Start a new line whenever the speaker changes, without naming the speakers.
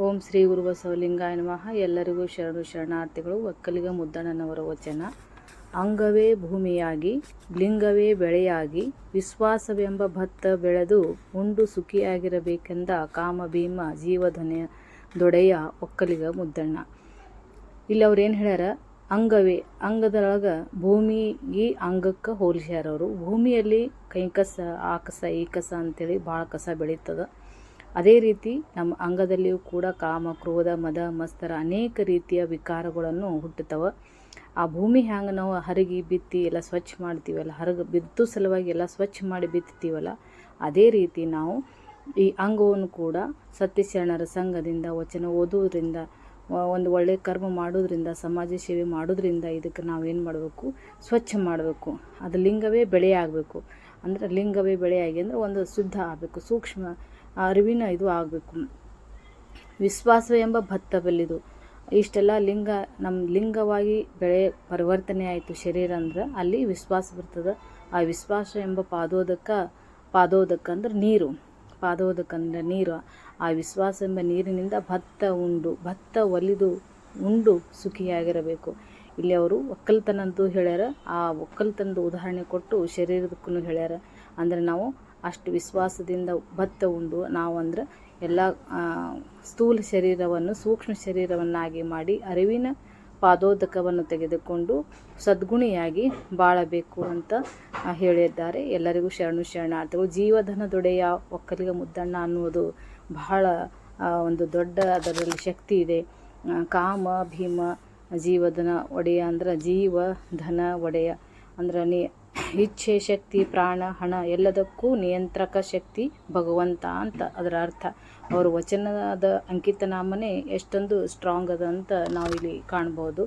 ಓಂ ಶ್ರೀ ಗುರು ಬಸವಲಿಂಗಾಯ ನಮಃ. ಎಲ್ಲರಿಗೂ ಶರಣು ಶರಣಾರ್ಥಿಗಳು, ಒಕ್ಕಲಿಗ ಮುದ್ದಣ್ಣನವರ ವಚನ. ಅಂಗವೇ ಭೂಮಿಯಾಗಿ, ಲಿಂಗವೇ ಬೆಳೆಯಾಗಿ, ವಿಶ್ವಾಸವೆಂಬ ಭತ್ತ ಬೆಳೆದು ಉಂಡು ಸುಖಿಯಾಗಿರಬೇಕೆಂದ ಕಾಮ ಭೀಮ ಜೀವಧನೆಯ ದೊಡೆಯ ಒಕ್ಕಲಿಗ ಮುದ್ದಣ್ಣ. ಇಲ್ಲಿ ಅವ್ರೇನು ಹೇಳ್ಯಾರ? ಅಂಗವೇ, ಅಂಗದೊಳಗೆ ಭೂಮಿಗೆ ಅಂಗಕ್ಕೆ ಹೋಲಿಸ್ಯಾರವರು ಭೂಮಿಯಲ್ಲಿ ಕೈಕಸ ಆ ಕಸ ಈ ಕಸ ಅಂತೇಳಿ ಭಾಳ ಕಸ ಬೆಳೀತದ. ಅದೇ ರೀತಿ ನಮ್ಮ ಅಂಗದಲ್ಲಿಯೂ ಕೂಡ ಕಾಮ, ಕ್ರೋಧ, ಮದ, ಮಸ್ತರ ಅನೇಕ ರೀತಿಯ ವಿಕಾರಗಳನ್ನು ಹುಟ್ಟುತ್ತವೆ. ಆ ಭೂಮಿ ಹ್ಯಾಂಗೆ ನಾವು ಹರಗಿ ಬಿತ್ತಿ ಎಲ್ಲ ಸ್ವಚ್ಛ ಮಾಡ್ತೀವಲ್ಲ, ಹರಗ ಬಿತ್ತು ಸಲುವಾಗಿ ಎಲ್ಲ ಸ್ವಚ್ಛ ಮಾಡಿ ಬಿತ್ತೀವಲ್ಲ ಅದೇ ರೀತಿ ನಾವು ಈ ಅಂಗವನ್ನು ಕೂಡ ಸತ್ಯಶರಣರ ಸಂಘದಿಂದ, ವಚನ ಓದುವುದರಿಂದ ಒಂದು ಒಳ್ಳೆಯ ಕರ್ಮ ಮಾಡೋದ್ರಿಂದ ಸಮಾಜ ಸೇವೆ ಮಾಡೋದ್ರಿಂದ ಇದಕ್ಕೆ ನಾವು ಏನು ಮಾಡಬೇಕು? ಸ್ವಚ್ಛ ಮಾಡಬೇಕು. ಅದು ಲಿಂಗವೇ ಬೆಳೆಯಾಗಬೇಕು. ಅಂದರೆ ಲಿಂಗವೇ ಬೆಳೆಯಾಗಿ ಅಂದರೆ ಒಂದು ಶುದ್ಧ ಆಗಬೇಕು, ಸೂಕ್ಷ್ಮ ಅರಿವಿನ ಇದು ಆಗಬೇಕು. ವಿಶ್ವಾಸ ಎಂಬ ಭತ್ತ ಬೆಲ್ಲಿದು ಇಷ್ಟೆಲ್ಲ ಲಿಂಗ ನಮ್ಮ ಲಿಂಗವಾಗಿ ಬೆಳೆ ಪರಿವರ್ತನೆ ಆಯಿತು ಶರೀರ ಅಂದ್ರೆ ಅಲ್ಲಿ ವಿಶ್ವಾಸ ಬರ್ತದೆ. ಆ ವಿಶ್ವಾಸ ಎಂಬ ಪಾದೋದಕ ಪಾದೋದಕ ಅಂದ್ರೆ ನೀರು. ಪಾದೋದಕ್ಕಂದ್ರೆ ನೀರು. ಆ ವಿಶ್ವಾಸ ಎಂಬ ನೀರಿನಿಂದ ಭತ್ತ ಉಂಡು, ಭತ್ತ ಒಲಿದು ಉಂಡು ಸುಖಿಯಾಗಿರಬೇಕು. ಇಲ್ಲಿ ಅವರು ಒಕ್ಕಲ್ತನ ಅಂತೂ ಹೇಳ್ಯಾರ. ಆ ಒಕ್ಕಲ್ತನದ ಉದಾಹರಣೆ ಕೊಟ್ಟು ಶರೀರದಕ್ಕೂ ಹೇಳ್ಯಾರ. ಅಂದರೆ ನಾವು ಅಷ್ಟು ವಿಶ್ವಾಸದಿಂದ ಭತ್ತ ಉಂಡು. ನಾವು ಅಂದ್ರೆ ಎಲ್ಲ ಸ್ಥೂಲ ಶರೀರವನ್ನು, ಸೂಕ್ಷ್ಮ ಶರೀರವನ್ನಾಗಿ ಮಾಡಿ ಅರಿವಿನ ಪಾದೋದಕವನ್ನು ತೆಗೆದುಕೊಂಡು ಸದ್ಗುಣಿಯಾಗಿ ಬಾಳಬೇಕು ಅಂತ ಹೇಳಿದ್ದಾರೆ. ಎಲ್ಲರಿಗೂ ಶರಣು ಶರಣಾರ್ಥಿಗಳು ಜೀವಧನದೊಡೆಯ ಒಕ್ಕಲಿಗ ಮುದ್ದಣ್ಣ ಅನ್ನುವುದು ಬಹಳ ಒಂದು ದೊಡ್ಡ ಅದರಲ್ಲಿ ಶಕ್ತಿ ಇದೆ. ಕಾಮ, ಭೀಮ, ಜೀವಧನ ಒಡೆಯ ಅಂದ್ರೆ ಜೀವ ಧನ ಒಡೆಯ ಅಂದ್ರೆ ನೀ ಇಚ್ಛೆ, ಶಕ್ತಿ, ಪ್ರಾಣ, ಹಣ ಎಲ್ಲದಕ್ಕೂ ನಿಯಂತ್ರಕ ಶಕ್ತಿ ಭಗವಂತ ಅಂತ ಅದರ ಅರ್ಥ. ಅವ್ರ ವಚನದ ಅಂಕಿತನಾಮನೇ ಎಷ್ಟೊಂದು ಸ್ಟ್ರಾಂಗ್ ಅದ ಅಂತ ನಾವಿಲ್ಲಿ ಕಾಣ್ಬೋದು.